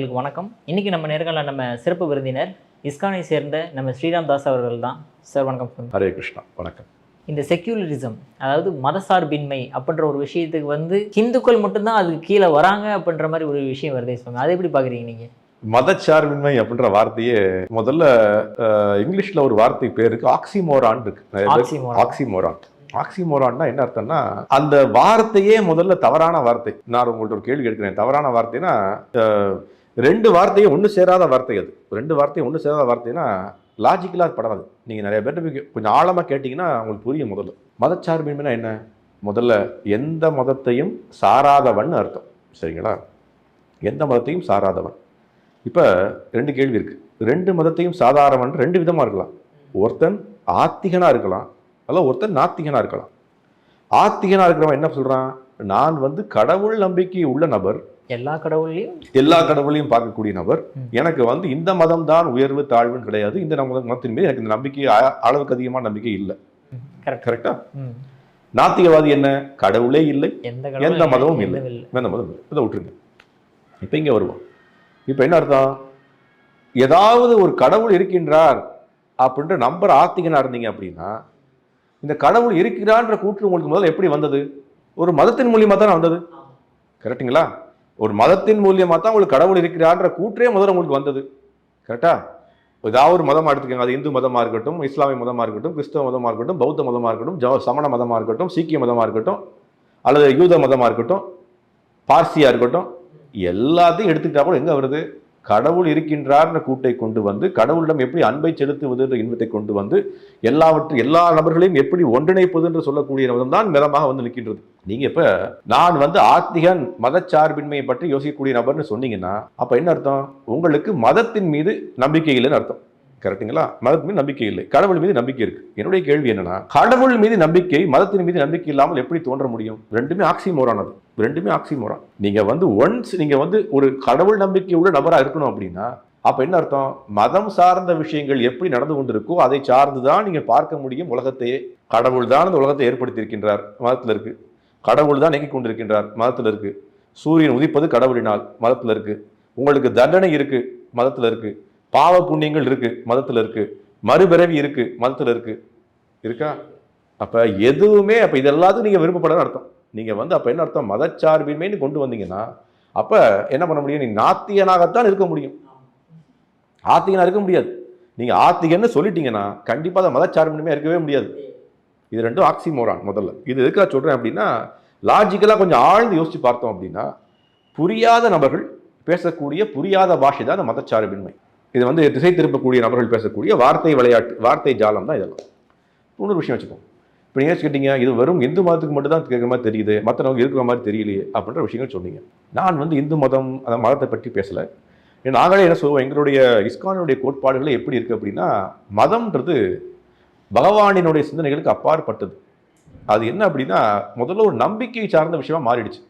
உங்களுக்கு வணக்கம். இன்னைக்கு நம்ம நேர்காணல நம்ம சிறப்பு விருந்தினர் இஸ்கானை சேர்ந்த நம்ம ஸ்ரீராம் தாஸ் அவர்கள் தான். சார் வணக்கம். ஹரே கிருஷ்ணா வணக்கம். இந்த செக்யூலரிசம் அதாவது மதசார்பின்மை அப்படின்ற ஒரு விஷயத்துக்கு வந்து ஹிந்துக்கள் மட்டும்தான் அதுக்கு கீழே வராங்க அப்படின்ற மாதிரி ஒரு விஷயம் வருதே சுவாமி. அதை எப்படி பார்க்குறீங்க நீங்கள் மதச்சார்பின்மை அப்படின்ற வார்த்தையே முதல்ல இங்கிலீஷ்ல ஒரு வார்த்தை பேர் இருக்கு ஆக்சிமோரான் இருக்கு. ஆக்சிமோரான் ஆக்சிமோரான்னா என்ன அர்த்தம்னா அந்த வார்த்தையே முதல்ல தவறான வார்த்தை. நான் உங்கள்ட்ட ஒரு கேள்வி கேட்கிறேன். தவறான வார்த்தைனா அஹ், ரெண்டு வார்த்தையும் ஒன்று சேராத வார்த்தை அது. ரெண்டு வார்த்தையும் ஒன்று சேராத வார்த்தைன்னா லாஜிக்கலாக படாது நீங்கள் நிறைய பேர்ட்ட போய் கொஞ்சம் ஆழமாக கேட்டிங்கன்னா உங்களுக்கு புரியும் முதல்ல. மதச்சார்பின்மைனா என்ன? முதல்ல எந்த மதத்தையும் சாராதவன் அர்த்தம். சரிங்களா? எந்த மதத்தையும் சாராதவன். இப்போ ரெண்டு கேள்வி இருக்குது ரெண்டு மதத்தையும் சாதாரணவன் ரெண்டு விதமாக இருக்கலாம். ஒருத்தன் ஆத்திகனாக இருக்கலாம். அல்ல ஒருத்தன் நாத்திகனாக இருக்கலாம். ஆத்திகனாக இருக்கிறவன் என்ன சொல்கிறான் நான் வந்து கடவுள் நம்பிக்கை உள்ள நபர் எல்லா கடவுள்லையும் எல்லா கடவுளையும் பார்க்கக்கூடிய நபர். எனக்கு வந்து இந்த மதம் தான் உயர்வு தாழ்வுன்னு கிடையாது. இந்த மதத்தின் மீது எனக்கு இந்த நம்பிக்கை அளவுக்கு அதிகமான நம்பிக்கை இல்லை. கரெக்ட் கரெக்டா நாத்திகவாதி என்ன? கடவுளே இல்லை. எந்த எந்த மதமும் இல்லை. வேந்த மதம் இல்லை. இதை விட்டுருங்க. இப்போ இங்கே வருவோம். இப்போ என்ன அர்த்தம்? ஏதாவது ஒரு கடவுள் இருக்கின்றார் அப்படின்ற நம்பர் ஆத்திகனா இருந்தீங்க அப்படின்னா இந்த கடவுள் இருக்கிறான்ற கூற்று உங்களுக்கு முதல்ல எப்படி வந்தது? ஒரு மதத்தின் மூலியமா தான் வந்தது கரெக்ட்டுங்களா ஒரு மதத்தின் மூலியமாக தான் உங்களுக்கு கடவுள் இருக்கிறான்ற கூற்றே முதல்ல உங்களுக்கு வந்தது. கரெக்டா ஏதாவது ஒரு மதமாக எடுத்துக்கோங்க. அது இந்து மதமாக இருக்கட்டும் இஸ்லாமிய மதமாக இருக்கட்டும் கிறிஸ்தவ மதமாக இருக்கட்டும் பௌத்த மதமாக இருக்கட்டும் ஜ சமண மதமாக இருக்கட்டும் சீக்கிய மதமாக இருக்கட்டும் அல்லது யூத மதமாக இருக்கட்டும் பார்சியாக இருக்கட்டும் எல்லாத்தையும் எடுத்துக்கிட்டா கூட எங்கே வருது? கடவுள் இருக்கின்றார்ன்ற கூட்டை கொண்டு வந்து கடவுளிடம் எப்படி அன்பை செலுத்துவது என்ற இன்பத்தை கொண்டு வந்து எல்லாவற்றையும் எல்லா நபர்களையும் எப்படி ஒன்றிணைப்பது என்று சொல்லக்கூடிய விதம் தான் மிதமாக வந்து நிற்கின்றது. நீங்க இப்ப நான் வந்து ஆத்திகன் மதச்சார்பின்மையை பற்றி யோசிக்கக்கூடிய நபர்னு சொன்னீங்கன்னா அப்ப என்ன அர்த்தம்? உங்களுக்கு மதத்தின் மீது நம்பிக்கை இல்லைன்னு அர்த்தம். கரெக்ட்டுங்களா மதத்தின் மீது நம்பிக்கை இல்லை. கடவுள் மீது நம்பிக்கை இருக்கு. என்னுடைய கேள்வி என்னன்னா கடவுள் மீது நம்பிக்கை மதத்தின் மீது நம்பிக்கை இல்லாமல் எப்படி தோன்ற முடியும்? ரெண்டுமே ஆக்சிமோரானது. ரெண்டுமே ஆக்சிமோரான் நீங்க வந்து ஒன்ஸ் நீங்க வந்து ஒரு கடவுள் நம்பிக்கை உள்ள நபராக இருக்கணும் அப்படின்னா அப்ப என்ன அர்த்தம்? மதம் சார்ந்த விஷயங்கள் எப்படி நடந்து கொண்டிருக்கோ அதை சார்ந்து தான் நீங்க பார்க்க முடியும் உலகத்தையே. கடவுள் தான் அந்த உலகத்தை ஏற்படுத்தி இருக்கின்றார் இருக்குது இருக்கு. கடவுள் தான் இயக்கிக் கொண்டிருக்கின்றார் மதத்தில் இருக்கு. சூரியன் உதிப்பது கடவுளினால் மதத்தில் இருக்கு. உங்களுக்கு தண்டனை இருக்கு மதத்தில் இருக்குது பாவ புண்ணியங்கள் இருக்கு மதத்தில் இருக்கு. மறுபிறவி இருக்கு மதத்தில் இருக்கு. இருக்கா? அப்ப எதுவுமே அப்ப இது எல்லாத்துக்கும் நீங்க விருப்பப்படணும் அர்த்தம். நீங்க வந்து அப்ப என்ன அர்த்தம்? மதச்சார்பின்மைன்னு கொண்டு வந்தீங்கன்னா அப்ப என்ன பண்ண முடியும்? நீ நாத்தியனாகத்தான் இருக்க முடியும். ஆத்திகனா இருக்க முடியாது. நீங்க ஆத்திகன்னு சொல்லிட்டீங்கன்னா கண்டிப்பா அதை மதச்சார்பின்மையா இருக்கவே முடியாது. இது ரெண்டும் ஆக்சிமோரான் முதல்ல. இது எதுக்காக சொல்றேன் அப்படின்னா லாஜிக்கலாக கொஞ்சம் ஆழ்ந்து யோசிச்சு பார்த்தோம் அப்படின்னா புரியாத நபர்கள் பேசக்கூடிய புரியாத பாஷை தான் அந்த மதச்சார்பின்மை. இது வந்து திசை திருப்பக்கூடிய நபர்கள் பேசக்கூடிய வார்த்தை விளையாட்டு வார்த்தை ஜாலம் தான் இதெல்லாம். இன்னொரு விஷயம் வச்சுக்கோங்க. இப்போ நீங்கள் கேட்டீங்க? இது வெறும் இந்து மதத்துக்கு மட்டும் தான் கேட்குற மாதிரி தெரியுது மற்றவங்க இருக்கிற மாதிரி தெரியலையே அப்படின்ற விஷயங்கள் சொன்னீங்க. நான் வந்து இந்து மதம் அந்த மதத்தை பற்றி பேசலை. நாங்களே என்ன சொல்லுவோம்? எங்களுடைய இஸ்கானுடைய கோட்பாடுகளே எப்படி இருக்குது அப்படின்னா மதம்ன்றது பகவானினுடைய சிந்தனைகளுக்கு அப்பாற்பட்டது. அது என்ன அப்படின்னா முதல்ல ஒரு நம்பிக்கை சார்ந்த விஷயமா மாறிடுச்சு.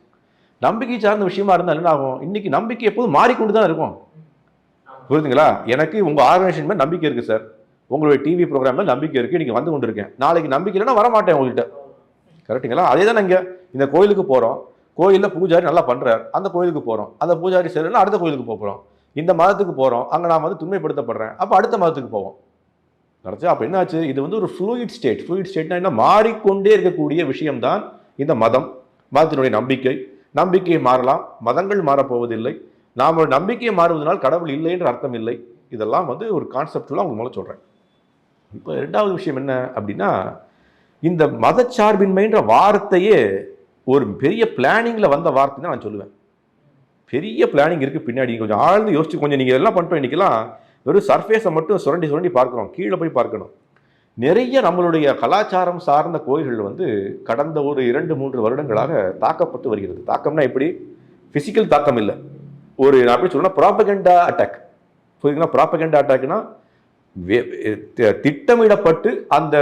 நம்பிக்கை சார்ந்த விஷயமா இருந்தால் என்ன ஆகும்? இன்றைக்கி நம்பிக்கை எப்போதும் மாறிக்கொண்டு தான் இருக்கும். புரியுதுங்களா எனக்கு உங்கள் ஆர்கனைசேஷன் மேலே நம்பிக்கை இருக்குது சார் உங்களுடைய டிவி ப்ரோக்ராம் நம்பிக்கை இருக்குது நீங்கள் வந்து கொண்டிருக்கேன். நாளைக்கு நம்பிக்கை இல்லைன்னா வரமாட்டேன் உங்கள்கிட்ட கரெக்ட்டுங்களா அதே தான் இங்க. இந்த கோயிலுக்கு போகிறோம் கோயிலில் பூஜாரி நல்லா பண்ணுறாரு அந்த கோயிலுக்கு போகிறோம் அந்த பூஜாரி சரியில்லைன்னா அடுத்த கோயிலுக்கு போக இந்த மதத்துக்கு போகிறோம் அங்கே நான் வந்து துண்மைப்படுத்தப்படுறேன் அப்போ அடுத்த மதத்துக்கு போவோம். கரெக்டாக அப்போ என்னாச்சு? இது வந்து ஒரு ஃப்ளூயிட் ஸ்டேட் ஃப்ளூயிட் ஸ்டேட்னா என்ன? மாறிக்கொண்டே இருக்கக்கூடிய விஷயம்தான் இந்த மதம். மதத்தினுடைய நம்பிக்கை. நம்பிக்கை மாறலாம். மதங்கள் மாறப்போவதில்லை. நாம் ஒரு நம்பிக்கையை மாறுவதனால் கடவுள் இல்லை என்று அர்த்தம் இல்லை. இதெல்லாம் வந்து ஒரு கான்செப்டுலாம் உங்களுக்கு மூலம் சொல்கிறேன் இப்போ ரெண்டாவது விஷயம் என்ன அப்படின்னா இந்த மதச்சார்பின்மைன்ற வார்த்தையே ஒரு பெரிய பிளானிங்கில் வந்த வார்த்தை தான் நான் சொல்லுவேன். பெரிய பிளானிங் இருக்குது பின்னாடி. கொஞ்சம் ஆழ்ந்து யோசிச்சு கொஞ்சம் நீங்கள் எல்லாம் பண்ணிட்டோம் இன்றைக்கெல்லாம் வெறும் சர்ஃபேஸை மட்டும் சுரண்டி சுரண்டி பார்க்குறோம். கீழே போய் பார்க்கணும். நிறைய நம்மளுடைய கலாச்சாரம் சார்ந்த கோயில்கள் வந்து கடந்த ஒரு இரண்டு மூன்று வருடங்களாக தாக்கப்பட்டு வருகிறது. தாக்கம்னா எப்படி? ஃபிசிக்கல் தாக்கம் இல்லை. ஒரு நான் எப்படி சொல்லணும் ப்ராப்பகண்டா அட்டாக் புரியுதுங்களா ப்ராப்பகண்டா அட்டாக்னா திட்டமிடப்பட்டு அந்த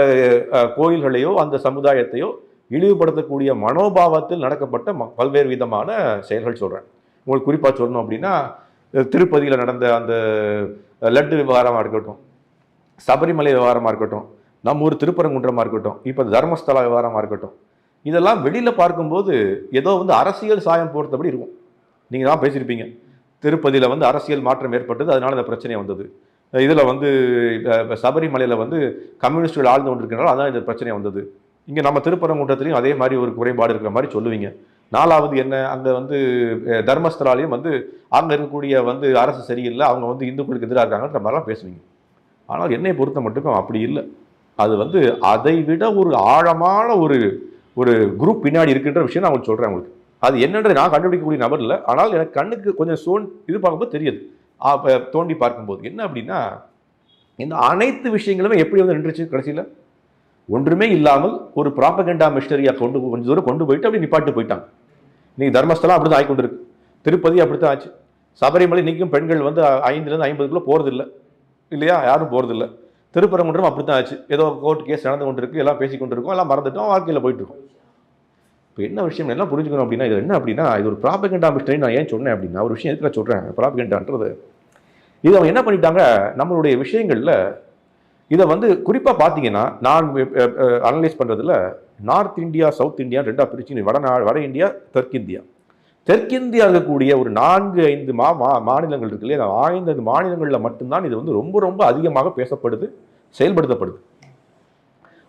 கோயில்களையோ அந்த சமுதாயத்தையோ இழிவுபடுத்தக்கூடிய மனோபாவத்தில் நடக்கப்பட்ட ம- பல்வேறு விதமான செயல்கள் சொல்கிறேன் உங்களுக்கு குறிப்பாக சொல்லணும் அப்படின்னா திருப்பதியில் நடந்த அந்த லட்டு விவகாரமாக இருக்கட்டும் சபரிமலை விவகாரமாக இருக்கட்டும் நம்ம ஊர் திருப்பரங்குன்றமாக இருக்கட்டும் இப்போ தர்மஸ்தல விவகாரமாக இருக்கட்டும் இதெல்லாம் வெளியில் பார்க்கும்போது ஏதோ வந்து அரசியல் சாயம் போகிறதுபடி இருக்கும். நீங்கள் தான் பேசியிருப்பீங்க. திருப்பதியில் வந்து அரசியல் மாற்றம் ஏற்பட்டது. அதனால் அந்த பிரச்சனை வந்தது. இதில் வந்து சபரிமலையில் வந்து கம்யூனிஸ்டுகள் ஆழ்ந்து கொண்டிருக்கிறனால அதான் இந்த பிரச்சனை வந்தது. இங்கே நம்ம திருப்பரங்குன்றத்துலையும் அதே மாதிரி ஒரு குறைபாடு இருக்கிற மாதிரி சொல்லுவீங்க. நாலாவது என்ன? அங்கே வந்து தர்மஸ்தலாலையும் வந்து அங்கே இருக்கக்கூடிய வந்து அரசு சரியில்லை. அவங்க வந்து இந்துக்களுக்கு எதிராக இருக்காங்கன்ற மாதிரிலாம் பேசுவீங்க. ஆனால் என்னை பொறுத்த மட்டும் அப்படி இல்லை. அது வந்து அதை விட ஒரு ஆழமான ஒரு ஒரு குரூப் பின்னாடி இருக்கின்ற விஷயம் நான் உங்களுக்கு சொல்கிறேன் உங்களுக்கு. அது என்னன்றது நான் கண்டுபிடிக்கக்கூடிய நபர் இல்லை. ஆனால் எனக்கு கண்ணுக்கு கொஞ்சம் சோன் இது பார்க்கும்போது தெரியுது. தோண்டி பார்க்கும்போது. என்ன அப்படின்னா இந்த அனைத்து விஷயங்களுமே எப்படி வந்து நின்றுச்சு கடைசியில்? ஒன்றுமே இல்லாமல் ஒரு ப்ராப்பகண்டா மிஷினரியாக கொண்டு கொஞ்சம் தூரம் கொண்டு போயிட்டு அப்படி நிப்பாட்டு போயிட்டாங்க. இன்னைக்கு தர்மஸ்தலம் அப்படி தான் ஆகிக்கொண்டிருக்கு திருப்பதி அப்படி தான் ஆச்சு. சபரிமலை இன்னைக்கும் பெண்கள் வந்து ஐந்துலேருந்து ஐம்பதுக்குள்ளே போகிறதில்ல இல்லையா? யாரும் போகிறதில்ல திருப்பரங்குன்றம் அப்படி தான் ஆச்சு. ஏதோ கோர்ட் கேஸ் நடந்து கொண்டிருக்கு எல்லாம் பேசிக்கொண்டிருக்கோம் எல்லாம் மறந்துட்டோம் வாழ்க்கையில் போயிட்டுருக்கோம் இப்போ என்ன விஷயம்? எல்லாம் புரிஞ்சுக்கணும் அப்படின்னா இது என்ன அப்படின்னா இது ஒரு ப்ராபகண்டா மிஸ்டரி நான் ஏன் சொன்னேன் அப்படின்னா ஒரு விஷயம் எதுக்கு நான் சொல்கிறேன் ப்ராபகண்டான்றது இது அவங்க என்ன பண்ணிட்டாங்க? நம்மளுடைய விஷயங்களில் இதை வந்து குறிப்பாக பார்த்தீங்கன்னா நான் அனலைஸ் பண்ணுறதுல நார்த் இந்தியா சவுத் இந்தியா ரெண்டாக பிரிச்சு வடநா வட இந்தியா தெற்கிந்தியா தெற்கிந்தியா இருக்கக்கூடிய ஒரு நான்கு ஐந்து மா மா- மாநிலங்கள் இருக்கு இல்லையா? அந்த ஐந்து மாநிலங்களில் மட்டும்தான் இது வந்து ரொம்ப ரொம்ப அதிகமாக பேசப்படுது செயல்படுத்தப்படுது.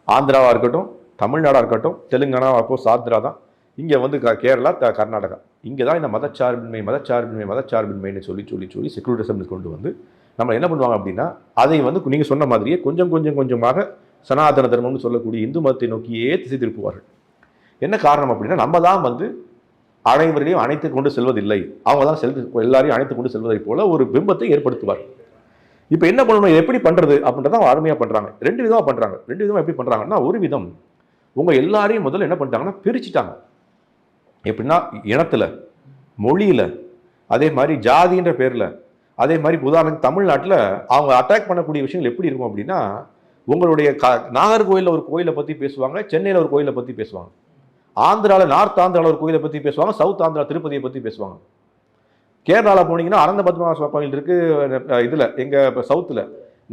ஆந்திராவாக இருக்கட்டும் தமிழ்நாடாக இருக்கட்டும் தெலுங்கானா அப்போ சாத்ரா தான். இங்கே வந்து க- கேரளா த கர்நாடகா. இங்கே தான் இந்த மதச்சார்பின்மை மதச்சார்பின்மை மதச்சார்பின்மைன்னு சொல்லி சொல்லி சொல்லி செக்குலரிசம் கொண்டு வந்து நம்ம என்ன பண்ணுவாங்க அப்படின்னா அதை வந்து நீங்கள் சொன்ன மாதிரியே கொஞ்சம் கொஞ்சம் கொஞ்சமாக சனாதன தர்மம்னு சொல்லக்கூடிய இந்து மதத்தை நோக்கியே திசை திருப்புவார்கள். என்ன காரணம் அப்படின்னா நம்ம தான் வந்து அனைவரையும் அணைத்து கொண்டு செல்வதில்லை. அவங்க தான் செல் எல்லாரையும் அணைத்து கொண்டு செல்வதை போல ஒரு பிம்பத்தை ஏற்படுத்துவார் இப்போ என்ன பண்ணணும் எப்படி பண்ணுறது அப்படின்றத அவங்க அருமையாக பண்ணுறாங்க ரெண்டு விதமாக பண்ணுறாங்க ரெண்டு விதமாக எப்படி பண்ணுறாங்கன்னா ஒரு விதம் உங்கள் எல்லாரையும் முதல்ல என்ன பண்ணிட்டாங்கன்னா பிரிச்சுட்டாங்க. எப்படின்னா இனத்தில் மொழியில் அதே மாதிரி ஜாதின்ற பேரில் அதே மாதிரி உதாரணம் தமிழ்நாட்டில் அவங்க அட்டாக் பண்ணக்கூடிய விஷயங்கள் எப்படி இருக்கும் அப்படின்னா உங்களுடைய க நாகர்கோயிலில் ஒரு கோயிலை பற்றி பேசுவாங்க சென்னையில் ஒரு கோயிலை பற்றி பேசுவாங்க. ஆந்திராவில் நார்த் ஆந்திராவில் ஒரு கோயிலை பற்றி பேசுவாங்க சவுத் ஆந்திரா திருப்பதியை பற்றி பேசுவாங்க. கேரளாவில் போனீங்கன்னா அனந்த பத்மநாப கோயில் இருக்குது இதில் எங்கள் இப்போ சவுத்தில்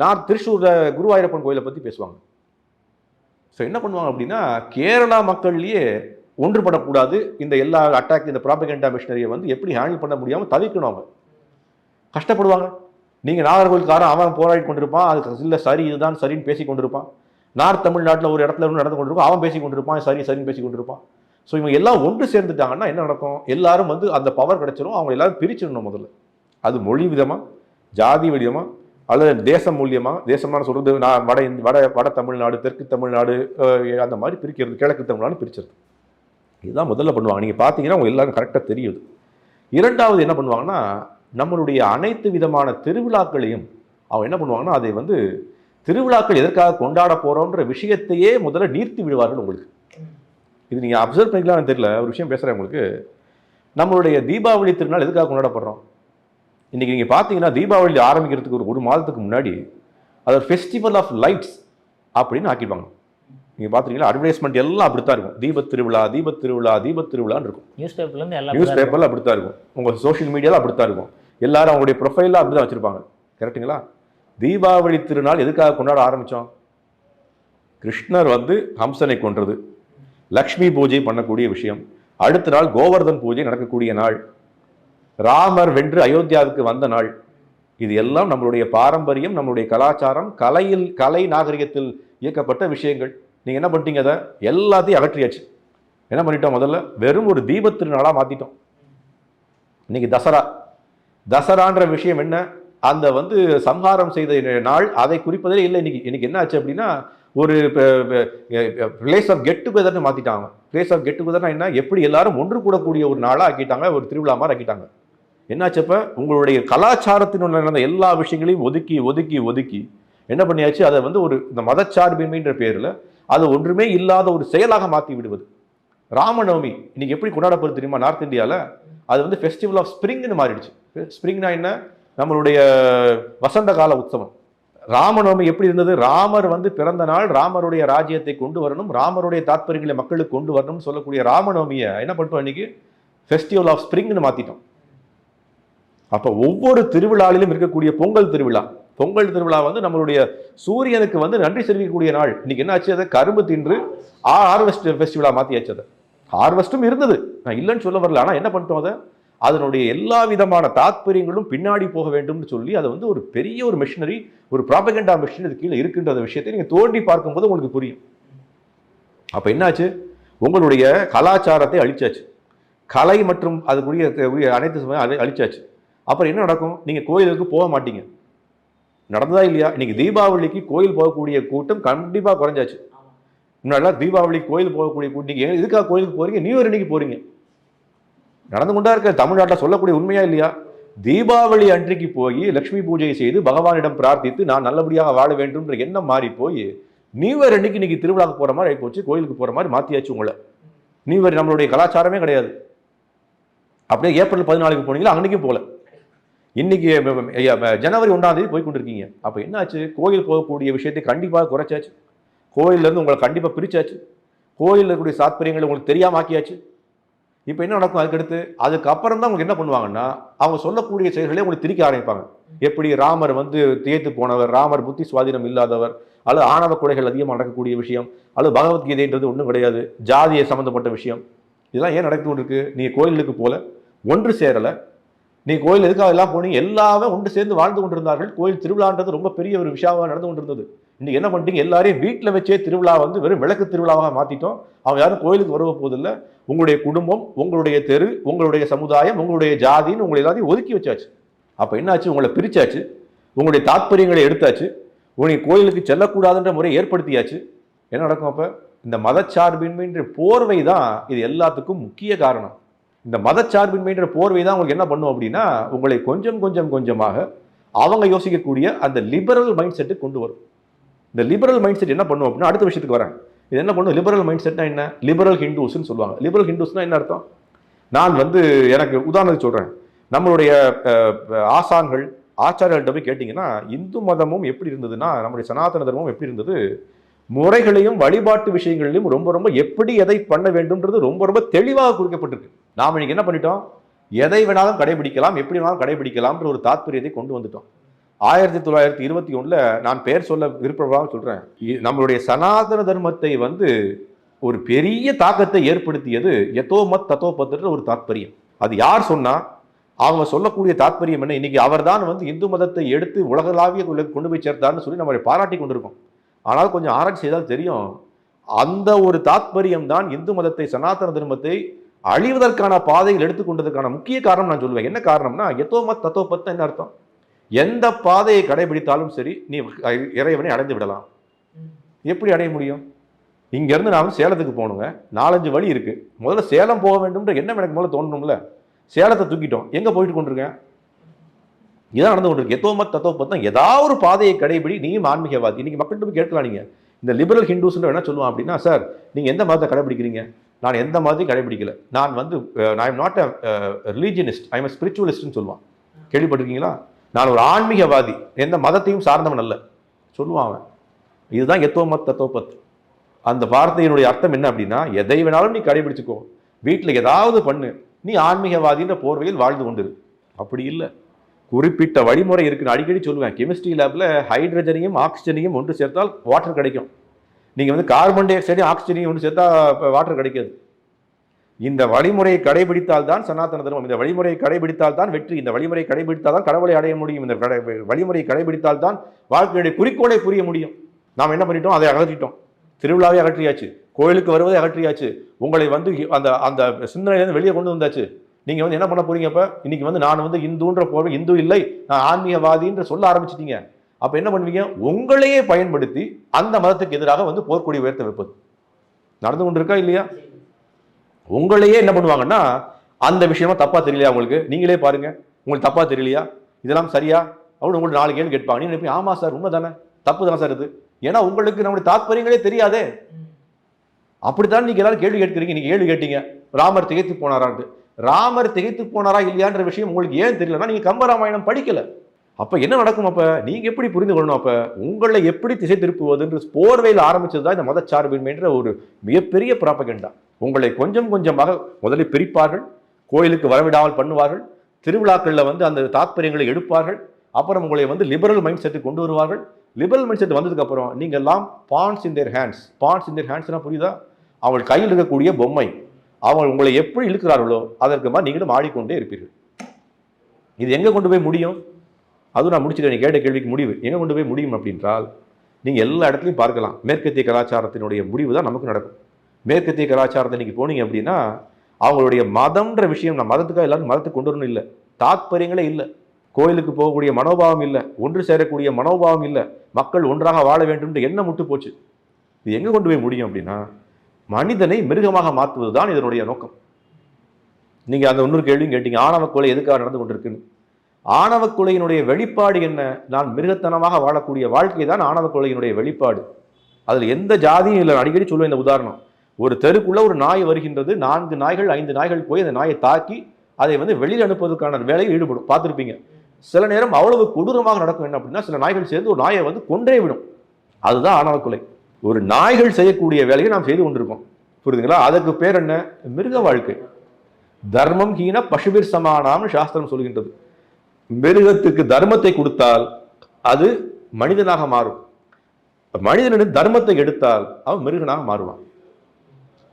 நான் திருச்சூரில் குருவாயூரப்பன் கோயிலை பற்றி பேசுவாங்க. ஸோ என்ன பண்ணுவாங்க அப்படின்னா கேரளா மக்கள்லேயே ஒன்றுபடக்கூடாது. இந்த எல்லா அட்டாக் இந்த ப்ராபகண்டா மிஷினரியை வந்து எப்படி ஹேண்டில் பண்ண முடியாமல் தவிர்க்கணும் அவங்க. கஷ்டப்படுவாங்க. நீங்கள் நாகர்கோவில்காரன் அவன் போராடி கொண்டிருப்பான். அது இல்லை சரி இதுதான் சரின்னு பேசி கொண்டிருப்பான். நார்த் தமிழ்நாட்டில் ஒரு இடத்துல ஒன்று நடந்து கொண்டிருக்கும். அவன் பேசி கொண்டிருப்பான். சரி சரின்னு பேசி கொண்டிருப்பான். ஸோ இவங்க எல்லாம் ஒன்று சேர்ந்துட்டாங்கன்னா என்ன நடக்கும்? எல்லாரும் வந்து அந்த பவர் கிடைச்சிரும். அவங்க எல்லாரும் பிரிச்சிடணும் முதல்ல. அது மொழி விதமாக ஜாதி விதமாக அல்லது தேசம் மூலியமாக தேசமான சொல்கிறது நான் வட இந்தி- வட வட தமிழ்நாடு தெற்கு தமிழ்நாடு அந்த மாதிரி பிரிக்கிறது கிழக்கு தமிழ்நாடு பிரிச்சிருது. இதுதான் முதல்ல பண்ணுவாங்க. நீங்கள் பார்த்தீங்கன்னா அவங்க எல்லாரும் கரெக்டாக தெரியுது. இரண்டாவது என்ன பண்ணுவாங்கன்னா நம்மளுடைய அனைத்து விதமான திருவிழாக்களையும் அவங்க என்ன பண்ணுவாங்கன்னா அதை வந்து திருவிழாக்கள் எதற்காக கொண்டாட போகிறோன்ற விஷயத்தையே முதல்ல நீர்த்தி விடுவார்கள் உங்களுக்கு. இது நீங்கள் அப்சர்வ் பண்ணிக்கலாம்னு தெரியல. ஒரு விஷயம் பேசுகிறேன் உங்களுக்கு. நம்மளுடைய தீபாவளி திருநாள் எதுக்காக கொண்டாடப்படுறோம்? இன்றைக்கி நீங்கள் பார்த்தீங்கன்னா தீபாவளி ஆரம்பிக்கிறதுக்கு ஒரு ஒரு மாதத்துக்கு முன்னாடி அது ஒரு ஃபெஸ்டிவல் ஆஃப் லைட்ஸ் அப்படின்னு ஆக்கிடுவாங்க. நீங்கள் பார்த்துருக்கீங்களா அட்வர்டைஸ்மெண்ட் எல்லாம் அப்படித்தான் இருக்கும். தீபத் திருவிழா தீபத் திருவிழா தீபத் திருவிழான்னு இருக்கும் நியூஸ் பேப்பர்லேருந்து எல்லாம் நியூஸ். பேப்பரில் அப்படித்தான் இருக்கும். உங்கள் சோஷியல் மீடியாவில் அப்படித்தான் இருக்கும். எல்லாரும் அவங்களுடைய ப்ரொஃபைலில் அப்படி தான் வச்சுருப்பாங்க. கரெக்ட்டுங்களா தீபாவளி திருநாள் எதுக்காக கொண்டாட ஆரம்பித்தோம் கிருஷ்ணர் வந்து ஹம்சனை கொன்றது. லக்ஷ்மி பூஜை பண்ணக்கூடிய விஷயம். அடுத்த நாள் கோவர்தன் பூஜை நடக்கக்கூடிய நாள். ராமர் வென்று அயோத்தியாவுக்கு வந்த நாள். இது எல்லாம் நம்மளுடைய பாரம்பரியம் நம்மளுடைய கலாச்சாரம் கலையில் கலை நாகரிகத்தில் இயக்கப்பட்ட விஷயங்கள். நீங்கள் என்ன பண்ணிட்டீங்க அதை? எல்லாத்தையும் அகற்றியாச்சு. என்ன பண்ணிட்டோம் முதல்ல? வெறும் ஒரு தீபத் திருநாளாக மாற்றிட்டோம் இன்னைக்கு தசரா. தசரான்ற விஷயம் என்ன? அந்த வந்து சம்ஹாரம் செய்த நாள் அதை குறிப்பதே இல்லை. இன்னைக்கு இன்னைக்கு என்ன ஆச்சு அப்படின்னா ஒரு பிளேஸ் ஆஃப் கெட் டுகெதர்னு மாற்றிட்டாங்க பிளேஸ் ஆஃப் கெட் டுகெதர்னா என்ன? எப்படி எல்லாரும் ஒன்று கூடக்கூடிய ஒரு நாளாக ஆக்கிட்டாங்க ஒரு திருவிழா மாதிரி ஆக்கிட்டாங்க. என்னாச்சப்ப உங்களுடைய கலாச்சாரத்தினுள்ள நடந்த எல்லா விஷயங்களையும் ஒதுக்கி ஒதுக்கி ஒதுக்கி என்ன பண்ணியாச்சு? அதை வந்து ஒரு இந்த மதச்சார்பின்மைன்ற பேரில் அது ஒன்றுமே இல்லாத ஒரு செயலாக மாற்றி விடுவது. ராமநவமி இன்னைக்கு எப்படி கொண்டாடப்படுது தெரியுமா? நார்த் இந்தியாவில் அது வந்து ஃபெஸ்டிவல் ஆஃப் ஸ்ப்ரிங்னு மாறிடுச்சு. ஸ்ப்ரிங்னா என்ன? நம்மளுடைய வசந்த கால உற்சவம். ராமநவமி எப்படி இருந்தது? ராமர் வந்து பிறந்த நாள் ராமருடைய ராஜ்யத்தை கொண்டு வரணும் ராமருடைய தாற்பயங்களை மக்களுக்கு கொண்டு வரணும்னு சொல்லக்கூடிய ராமநவமியை என்ன பண்ணிட்டோம் இன்னைக்கு? ஃபெஸ்டிவல் ஆஃப் ஸ்ப்ரிங்னு மாற்றிட்டோம் அப்போ ஒவ்வொரு திருவிழாவிலும் இருக்கக்கூடிய பொங்கல் திருவிழா. பொங்கல் திருவிழா வந்து நம்மளுடைய சூரியனுக்கு வந்து நன்றி செலுத்தக்கூடிய நாள். இன்னைக்கு என்ன ஆச்சு அதை? கரும்பு தின்று ஹார்வெஸ்ட் ஃபெஸ்டிவலா மாற்றியாச்சு அதை. ஹார்வெஸ்ட்டும் இருந்தது. நான் இல்லைன்னு சொல்ல வரல. ஆனால் என்ன பண்ணிட்டோம் அதை? அதனுடைய எல்லா விதமான தாத்பரியங்களும் பின்னாடி போக வேண்டும்னு சொல்லி அதை வந்து ஒரு பெரிய ஒரு மிஷினரி ஒரு ப்ராபகண்டா மிஷினரி கீழே இருக்குன்ற அந்த விஷயத்தை நீங்கள் தோண்டி பார்க்கும்போது உங்களுக்கு புரியும். அப்போ என்னாச்சு உங்களுடைய கலாச்சாரத்தை அழிச்சாச்சு. கலை மற்றும் அதுக்குரிய உரிய அனைத்து சமயம் அழிச்சாச்சு. அப்புறம் என்ன நடக்கும்? நீங்கள் கோயிலுக்கு போக மாட்டீங்க. நடந்ததா இல்லையா? இன்னைக்கு தீபாவளிக்கு கோயில் போகக்கூடிய கூட்டம் கண்டிப்பாக குறைஞ்சாச்சு. முன்னாடிலாம் தீபாவளி கோயில் போகக்கூடிய கூட்டம். நீங்கள் எதுக்காக கோயிலுக்கு போகிறீங்க நியூ இயர் அன்னைக்கு போகிறீங்க நடந்து கொண்டா இருக்க தமிழ்நாட்டில் சொல்லக்கூடிய உண்மையா இல்லையா? தீபாவளி அன்றைக்கு போய் லக்ஷ்மி பூஜை செய்து பகவானிடம் பிரார்த்தித்து நான் நல்லபடியாக வாழ வேண்டும்ன்ற எண்ணம் மாறி போய் நியூ இயர் அன்னைக்கு இன்னைக்கு திருவிழாக்கு போகிற மாதிரி போச்சு. கோயிலுக்கு போகிற மாதிரி மாற்றியாச்சு உங்களை. நியூ இயர் நம்மளுடைய கலாச்சாரமே கிடையாது. அப்படியே ஏப்ரல் பதினாலுக்கு போனீங்களா? அன்னைக்கும் போல. இன்னைக்கு ஜனவரி ஒன்றாம் தேதி போய் கொண்டிருக்கீங்க. அப்போ என்னாச்சு? கோயில் போகக்கூடிய விஷயத்தை கண்டிப்பாக குறைச்சாச்சு. கோயிலேருந்து உங்களை கண்டிப்பாக பிரிச்சாச்சு. கோயிலில் இருக்கக்கூடிய சாத்பரியங்களை உங்களுக்கு தெரியாம ஆக்கியாச்சு. இப்போ என்ன நடக்கும் அதுக்கடுத்து? அதுக்கப்புறம் தான் உங்களுக்கு என்ன பண்ணுவாங்கன்னா அவங்க சொல்லக்கூடிய செயல்களே உங்களுக்கு திரிக்க ஆரம்பிப்பாங்க. எப்படி ராமர் வந்து தேய்த்து போனவர் ராமர் புத்தி சுவாதீனம் இல்லாதவர் அல்லது ஆணவ கொலைகள் அதிகமாக நடக்கக்கூடிய விஷயம் அல்லது பகவத்கீதைன்றது ஒன்றும் கிடையாது ஜாதியை சம்மந்தப்பட்ட விஷயம். இதெல்லாம் ஏன் நடந்து கொண்டிருக்கு? நீங்கள் கோயிலுக்கு போல ஒன்று சேரலை நீ கோயில் எதுக்காக எல்லாம் போனீங்க எல்லாமே ஒன்று சேர்ந்து வாழ்ந்து கொண்டிருந்தார்கள். கோயில் திருவிழான்றது ரொம்ப பெரிய ஒரு விஷயமாக நடந்து கொண்டிருந்தது. இன்னைக்கு என்ன பண்ணிட்டீங்க? எல்லாரையும் வீட்டில் வச்சே திருவிழா வந்து வெறும் விளக்கு திருவிழாவாக மாற்றிட்டோம் அவங்க யாரும் கோயிலுக்கு வருவ போதில்லை உங்களுடைய குடும்பம் உங்களுடைய தெரு உங்களுடைய சமுதாயம் உங்களுடைய ஜாதின்னு உங்களை எல்லாத்தையும் ஒதுக்கி வச்சாச்சு. அப்போ என்னாச்சு? உங்களை பிரித்தாச்சு உங்களுடைய தாத்பரியங்களை எடுத்தாச்சு. உங்களை கோயிலுக்கு செல்லக்கூடாதுன்ற முறை ஏற்படுத்தியாச்சு. என்ன நடக்கும் அப்போ? இந்த மதச்சார்பின்மைன்ற போர்வை தான் இது எல்லாத்துக்கும் முக்கிய காரணம். இந்த மதச்சார்பின்மைன்ற போர்வை தான் உங்களுக்கு என்ன பண்ணும் அப்படின்னா உங்களை கொஞ்சம் கொஞ்சம் கொஞ்சமாக அவங்க யோசிக்கக்கூடிய அந்த லிபரல் மைண்ட் செட்டு கொண்டு வரும். இந்த லிபரல் மைண்ட் செட் என்ன பண்ணும் அப்படின்னா அடுத்த விஷயத்துக்கு வரேன். இது என்ன பண்ணும்? லிபரல் மைண்ட் செட்னா என்ன லிபரல் ஹிந்துஸ்ன்னு சொல்லுவாங்க. லிபரல் ஹிந்துஸ்னா என்ன அர்த்தம்? நான் வந்து எனக்கு உதாரணத்துக்கு சொல்கிறேன் நம்மளுடைய ஆசான்கள் ஆச்சாரியர்கள்ட்ட போய் கேட்டிங்கன்னா இந்து மதமும் எப்படி இருந்ததுன்னா நம்முடைய சனாதன தர்மம் எப்படி இருந்தது? முறைகளையும் வழிபாட்டு விஷயங்களையும் ரொம்ப ரொம்ப எப்படி எதை பண்ண வேண்டும்ன்றது ரொம்ப ரொம்ப தெளிவாக குறிக்கப்பட்டிருக்கு. நாம் இன்னைக்கு என்ன பண்ணிட்டோம்? எதை வேணாலும் கடைபிடிக்கலாம் எப்படி வேணாலும் கடைபிடிக்கலாம்ன்ற ஒரு தாத்பரியத்தை கொண்டு வந்துட்டோம். ஆயிரத்தி தொள்ளாயிரத்தி இருபத்தி ஒன்றில் நான் பெயர் சொல்ல விருப்பமாக சொல்கிறேன் இ- நம்மளுடைய சனாதன தர்மத்தை வந்து ஒரு பெரிய தாக்கத்தை ஏற்படுத்தியது எத்தோ மத் தத்தோ பத்துன்ற ஒரு தாத்பரியம். அது யார் சொன்னால் அவங்க சொல்லக்கூடிய தாத்பரியம் என்ன? இன்னைக்கு அவர்தான் வந்து இந்து மதத்தை எடுத்து உலகளாவிய கொண்டு போய் சேர்த்தார்னு சொல்லி நம்மளை பாராட்டி கொண்டிருக்கோம். ஆனால் கொஞ்சம் ஆராய்ச்சி செய்தால் தெரியும். அந்த ஒரு தாத்பரியம் தான் இந்து மதத்தை சனாதன தர்மத்தை அழிவதற்கான பாதையில் எடுத்துக்கொண்டதற்கான முக்கிய காரணம் நான் சொல்லுவேன் என்ன காரணம்னா எத்தோமத் தத்தோபத் என்ன அர்த்தம்? எந்த பாதையை கடைபிடித்தாலும் சரி நீ இறைவனை அடைந்து விடலாம். எப்படி அடைய முடியும்? இங்கேருந்து நான் சேலத்துக்கு போகணுங்க. நாலஞ்சு வழி இருக்கு. முதல்ல சேலம் போக வேண்டும்ன்ற எண்ணம் எனக்கு முதல்ல தோணணும்ல. சேலத்தை தூக்கிட்டோம். எங்க போயிட்டு கொண்டிருக்கேன்? இதான் நடந்து கொண்டிருக்கு. எத்தோமத் தத்தோபத் தான் ஏதாவது ஒரு பாதையை கடைபிடி நீயும் ஆன்மீகவாதி. இன்னைக்கு மக்கள்கிட்ட போய் கேட்கலாம் நீங்க இந்த லிபரல் ஹிந்துஸ்ன்ற என்ன சொல்லுவான் அப்படின்னா சார் நீங்கள் எந்த மதத்தை கடைபிடிக்கிறீங்க? நான் எந்த மதத்தையும் கடைபிடிக்கல. நான் வந்து I am not a religionist I am ஸ்பிரிச்சுவலிஸ்ட்னு சொல்லுவான். கேள்விப்பட்டிருக்கீங்களா? நான் ஒரு ஆன்மீகவாதி. எந்த மதத்தையும் சார்ந்தவன் அல்ல. சொல்லுவான் அவன். இதுதான் எத்தோமத் தத்தோபத். அந்த வார்த்தையினுடைய அர்த்தம் என்ன அப்படின்னா எதை வேணாலும் நீ கடைபிடிச்சுக்கோ. வீட்டில் ஏதாவது பண்ணு. நீ ஆன்மீகவாதின்ற போர்வையில் வாழ்ந்து கொண்டிரு. அப்படி இல்லை. குறிப்பிட்ட வழிமுறை இருக்குன்னு அடிக்கடி சொல்லுவேன். கெமிஸ்ட்ரி லேபில் ஹைட்ரஜனையும் ஆக்சிஜனையும் ஒன்று சேர்த்தால் வாட்டர் கிடைக்கும். நீங்கள் வந்து கார்பன் டை ஆக்சைடையும் ஆக்சிஜனையும் ஒன்று சேர்த்தா வாட்டர் கிடைக்காது. இந்த வழிமுறையை கடைபிடித்தால் தான் சனாதன தர்மம். இந்த வழிமுறையை கடைபிடித்தால் தான் வெற்றி. இந்த வழிமுறையை கடைபிடித்தால் தான் கடவுளை அடைய முடியும். இந்த கடை வழிமுறையை கடைபிடித்தால் தான் வாழ்க்கையுடைய குறிக்கோளை புரிய முடியும். நாம் என்ன பண்ணிட்டோம்? அதை அகற்றிட்டோம். திருவிழாவே அகற்றியாச்சு. கோயிலுக்கு வருவதை அகற்றியாச்சு. உங்களை வந்து அந்த அந்த சிந்தனையிலேருந்து வெளியே கொண்டு வந்தாச்சு. நீங்க வந்து என்ன பண்ண போறீங்க அப்ப? இன்னைக்கு வந்து நான் வந்து இந்துன்ற போர்வை இந்து இல்லை நான் ஆன்மீகவாதின்ற சொல்ல ஆரம்பிச்சிட்டீங்க. அப்ப என்ன பண்ணுவீங்க? உங்களையே பயன்படுத்தி அந்த மதத்துக்கு எதிராக வந்து போர்க்கொடி உயர்த்த வைப்பது. நடந்து கொண்டிருக்கா இல்லையா? உங்களையே என்ன பண்ணுவாங்கன்னா அந்த விஷயமா தப்பா தெரியலையா உங்களுக்கு? நீங்களே பாருங்க. உங்களுக்கு தப்பா தெரியலையா? இதெல்லாம் சரியா? அப்படின்னு உங்களுக்கு நாலு கேள்வி கேட்பாங்க. நீங்க நினைப்பீங்க, ஆமா சார் உண்மை தானே தப்பு தானே சார் இது? ஏன்னா உங்களுக்கு நம்முடைய தாத்பரியங்களே தெரியாதே. அப்படித்தான் நீங்க எல்லாரும் கேள்வி கேட்கிறீங்க. நீங்க கேள்வி கேட்டீங்க. ராமர் திகைத்து போனாரான்ட்டு. ராமர் திகைத்து போனாரா இல்லையான்ற விஷயம் உங்களுக்கு ஏன் தெரியலன்னா நீங்க கம்பராமாயணம் படிக்கல. அப்ப என்ன நடக்கும் அப்ப? நீங்க எப்படி புரிந்து கொள்ளணும் அப்ப? உங்களை எப்படி திசை திருப்புவதுன்ற போர்வையில் ஆரம்பிச்சது தான் இந்த மதச்சார்பின்மைன்ற ஒரு மிகப்பெரிய ப்ராபகண்டா உங்களை கொஞ்சம் கொஞ்சமாக முதலில் பிரிப்பார்கள் கோயிலுக்கு வரவிடாமல் பண்ணுவார்கள் திருவிழாக்களில் வந்து அந்த தாத்பரியங்களை எடுப்பார்கள் அப்புறம் உங்களை வந்து லிபரல் மைண்ட் செட்டு கொண்டு வருவார்கள். லிபரல் மைண்ட் செட் வந்ததுக்கப்புறம் நீங்கள் எல்லாம் பான்ஸ் இன் தேர் ஹேண்ட்ஸ் பான்ஸ் இன் தேர் ஹேண்ட்ஸ்னால் புரியுதா? அவள் கையில் இருக்கக்கூடிய பொம்மை. அவங்க உங்களை எப்படி இழுக்கிறார்களோ அதற்கு மாதிரி நீங்களும் ஆடிக்கொண்டே இருப்பீர்கள். இது எங்கே கொண்டு போய் முடியும்? அதுவும் நான் முடிச்சுட்டு நீ கேட்ட கேள்விக்கு முடிவு. எங்கே கொண்டு போய் முடியும் அப்படின்றால் நீங்கள் எல்லா இடத்துலையும் பார்க்கலாம். மேற்கத்திய கலாச்சாரத்தினுடைய முடிவு தான் நமக்கு நடக்கும். மேற்கத்திய கலாச்சாரத்தை நீங்கள் போனீங்க அப்படின்னா அவங்களுடைய மதம்ன்ற விஷயம் நான் மதத்துக்காக எல்லாரும் மதத்துக்கு கொண்டு வரணும் இல்லை. தாத்பரியங்களே இல்லை. கோயிலுக்கு போகக்கூடிய மனோபாவம் இல்லை. ஒன்று சேரக்கூடிய மனோபாவம் இல்லை. மக்கள் ஒன்றாக வாழ வேண்டும்ன்ற எண்ணம் முட்டு போச்சு. இது எங்கே கொண்டு போய் முடியும் அப்படின்னா மனிதனை மிருகமாக மாற்றுவது தான் இதனுடைய நோக்கம். நீங்கள் அந்த இன்னொரு கேள்வியும் கேட்டீங்க ஆணவ கொலை எதுக்காக நடந்து கொண்டிருக்குன்னு. ஆணவ கொலையினுடைய வெளிப்பாடு என்ன? நான் மிருகத்தனமாக வாழக்கூடிய வாழ்க்கை தான் ஆணவ கொலையினுடைய வெளிப்பாடு. அதில் எந்த ஜாதியும் இல்லை. அடிக்கடி சொல்லுவேன் இந்த உதாரணம். ஒரு தெருக்குள்ளே ஒரு நாய் வருகின்றது நான்கு நாய்கள் ஐந்து நாய்கள் போய் அந்த நாயை தாக்கி அதை வந்து வெளியில் அனுப்புவதற்கான வேலையில் ஈடுபடும். பார்த்துருப்பீங்க. சில நேரம் அவ்வளவு கொடூரமாக நடக்கும். என்ன அப்படின்னா சில நாய்கள் சேர்ந்து ஒரு நாயை வந்து கொன்றே விடும். அதுதான் ஆணவ கொலை. ஒரு நாய்கள் செய்யக்கூடிய வேலையை நாம் செய்து கொண்டிருக்கோம். புரியுதுங்களா? அதற்கு பேர் என்ன? மிருக வாழ்க்கை. தர்மம் ஹீன பசுபிர் சமானாம்னு சாஸ்திரம் சொல்கின்றது. மிருகத்துக்கு தர்மத்தை கொடுத்தால் அது மனிதனாக மாறும். மனிதனிடம் தர்மத்தை எடுத்தால் அவன் மிருகனாக மாறுவான்.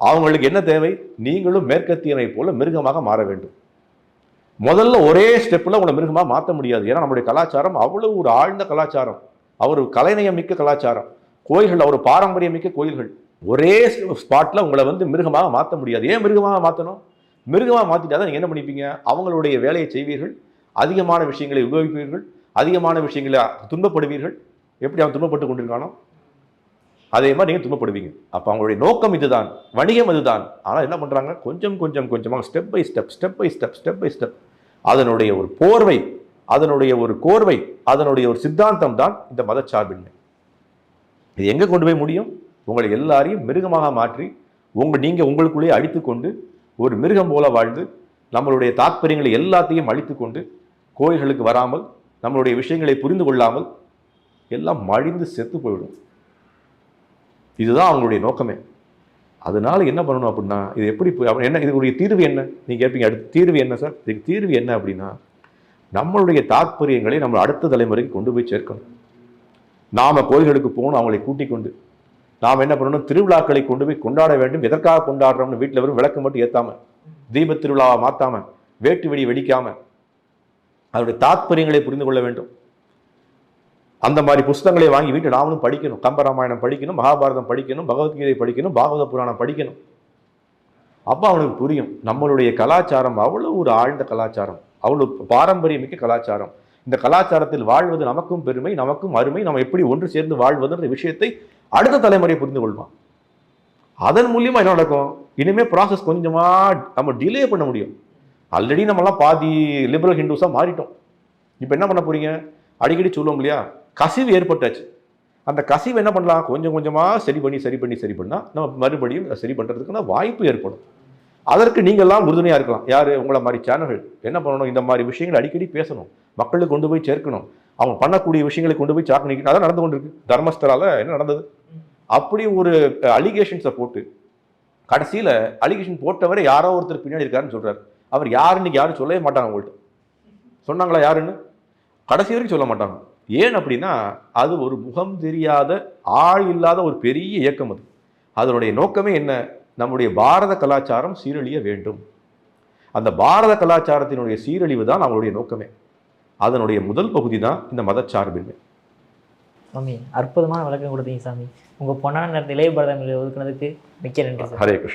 அவங்களுக்கு என்ன தேவை? நீங்களும் மேற்கத்தியனை போல மிருகமாக மாற வேண்டும். முதல்ல ஒரே ஸ்டெப்பில் உங்களை மிருகமாக மாற்ற முடியாது. ஏன்னா நம்முடைய கலாச்சாரம் அவ்வளவு ஒரு ஆழ்ந்த கலாச்சாரம். அவர் கலைநயம் மிக்க கலாச்சாரம். கோயில்கள் அவர் பாரம்பரியமிக்க கோயில்கள். ஒரே ஸ்பாட்டில் உங்களை வந்து மிருகமாக மாற்ற முடியாது. ஏன் மிருகமாக மாற்றணும்? மிருகமாக மாற்றிட்டா தான் நீங்கள் என்ன பண்ணிப்பீங்க? அவங்களுடைய வேலையை செய்வீர்கள். அதிகமான விஷயங்களை உபயோகிப்பீர்கள். அதிகமான விஷயங்களை துன்பப்படுவீர்கள். எப்படி அவன் துன்பப்பட்டு கொண்டிருக்கானோ? அதே மாதிரி நீங்கள் துன்பப்படுவீங்க. அப்போ அவங்களுடைய நோக்கம் இதுதான். வணிகம் இதுதான் ஆனால் என்ன பண்ணுறாங்க கொஞ்சம் கொஞ்சம் கொஞ்சமாக step by step step by step step by step அதனுடைய ஒரு போர்வை அதனுடைய ஒரு கோர்வை அதனுடைய ஒரு சித்தாந்தம் தான் இந்த மதச்சார்பின்மை. இது எங்கே கொண்டு போய் முடியும்? உங்களை எல்லாரையும் மிருகமாக மாற்றி உங்கள் நீங்கள் உங்களுக்குள்ளேயே அழித்துக்கொண்டு ஒரு மிருகம் போல வாழ்ந்து நம்மளுடைய தாத்பரியங்களை எல்லாத்தையும் அழித்துக்கொண்டு கோயில்களுக்கு வராமல் நம்மளுடைய விஷயங்களை புரிந்து கொள்ளாமல் எல்லாம் மழிந்து செத்து போயிடும். இதுதான் அவங்களுடைய நோக்கமே. அதனால என்ன பண்ணணும் அப்படின்னா இது எப்படி என்ன இதுக்குரிய தீர்வு என்ன? நீங்கள் கேட்பீங்க அடுத்த தீர்வு என்ன சார்? இதுக்கு தீர்வு என்ன அப்படின்னா நம்மளுடைய தாற்பயங்களை நம்ம அடுத்த தலைமுறைக்கு கொண்டு போய் சேர்க்கணும். நாம் கோயில்களுக்கு போகணும் அவங்களை கூட்டிக் கொண்டு. நாம் என்ன பண்ணணும்? திருவிழாக்களை கொண்டு போய் கொண்டாட வேண்டும். எதற்காக கொண்டாடுறோம்னு வீட்டில் வரும் விளக்கு மட்டும் ஏற்றாமல் தீபத் திருவிழாவை மாற்றாமல் வேட்டு வெடி வெடிக்காமல் அதனுடைய தாத்பரியங்களை புரிந்து கொள்ள வேண்டும். அந்த மாதிரி புஸ்தகங்களை வாங்கி வீட்டில் நாமளும் படிக்கணும். கம்பராமாயணம் படிக்கணும் மகாபாரதம் படிக்கணும் பகவத்கீதை படிக்கணும் பாகவத புராணம் படிக்கணும். அப்போ அவனுக்கு புரியும். நம்மளுடைய கலாச்சாரம் அவ்வளோ ஒரு ஆழ்ந்த கலாச்சாரம். அவ்வளோ பாரம்பரியமிக்க கலாச்சாரம். இந்த கலாச்சாரத்தில் வாழ்வது நமக்கும் பெருமை நமக்கும் அருமை நம்ம எப்படி ஒன்று சேர்ந்து வாழ்வதுன்ற விஷயத்தை அடுத்த தலைமுறை புரிந்து கொள்வான். அதன் மூலியமா என்ன நடக்கும்? இனிமே ப்ராசஸ் கொஞ்சமா நம்ம டிலே பண்ண முடியும். ஆல்ரெடி நம்மலாம் பாதி லிபரல் ஹிந்துஸா மாறிட்டோம். இப்போ என்ன பண்ண போறீங்க? அடிக்கடி சொல்லுவோம் இல்லையா? கசிவு ஏற்பட்டாச்சு. அந்த கசிவு என்ன பண்ணலாம்? கொஞ்சம் கொஞ்சமா சரி பண்ணி சரி பண்ணி சரி பண்ணா நம்ம மறுபடியும் சரி பண்றதுக்கான வாய்ப்பு ஏற்படும். அதற்கு நீங்கள்லாம் உறுதுணையாக இருக்கலாம். யார்? உங்களை மாதிரி சேனல்கள். என்ன பண்ணணும்? இந்த மாதிரி விஷயங்களை அடிக்கடி பேசணும். மக்களுக்கு கொண்டு போய் சேர்க்கணும். அவங்க பண்ணக்கூடிய விஷயங்களை கொண்டு போய் சாக்கணும் அதான் நடந்து கொண்டிருக்கு. தர்மஸ்தரால என்ன நடந்தது? அப்படி ஒரு அலிகேஷன்ஸை போட்டு கடைசியில் அலிகேஷன் போட்டவரை யாரோ ஒருத்தர் பின்னாடி இருக்காருன்னு சொல்கிறார் அவர் யாருன்னு யாரும் சொல்லவே மாட்டாங்க உங்கள்கிட்ட சொன்னாங்களா யாருன்னு? கடைசி வரைக்கும் சொல்ல மாட்டாங்க. ஏன் அப்படின்னா அது ஒரு முகம் தெரியாத ஆள் இல்லாத ஒரு பெரிய இயக்கம் அது. அதனுடைய நோக்கமே என்ன? நம்முடைய பாரத கலாச்சாரம் சீரழிய வேண்டும். அந்த பாரத கலாச்சாரத்தினுடைய சீரழிவு தான் அவங்களுடைய நோக்கமே. அதனுடைய முதல் பகுதி தான் இந்த மதச்சார்பின்மை. சாமி அற்புதமான விளக்கம் கொடுத்தீங்க சாமி. உங்கள் பொன்னான நேரத்தில் இளைய பாரதம் ஒதுக்குனதுக்கு மிக்க நன்றி ஹரே கிருஷ்ணா.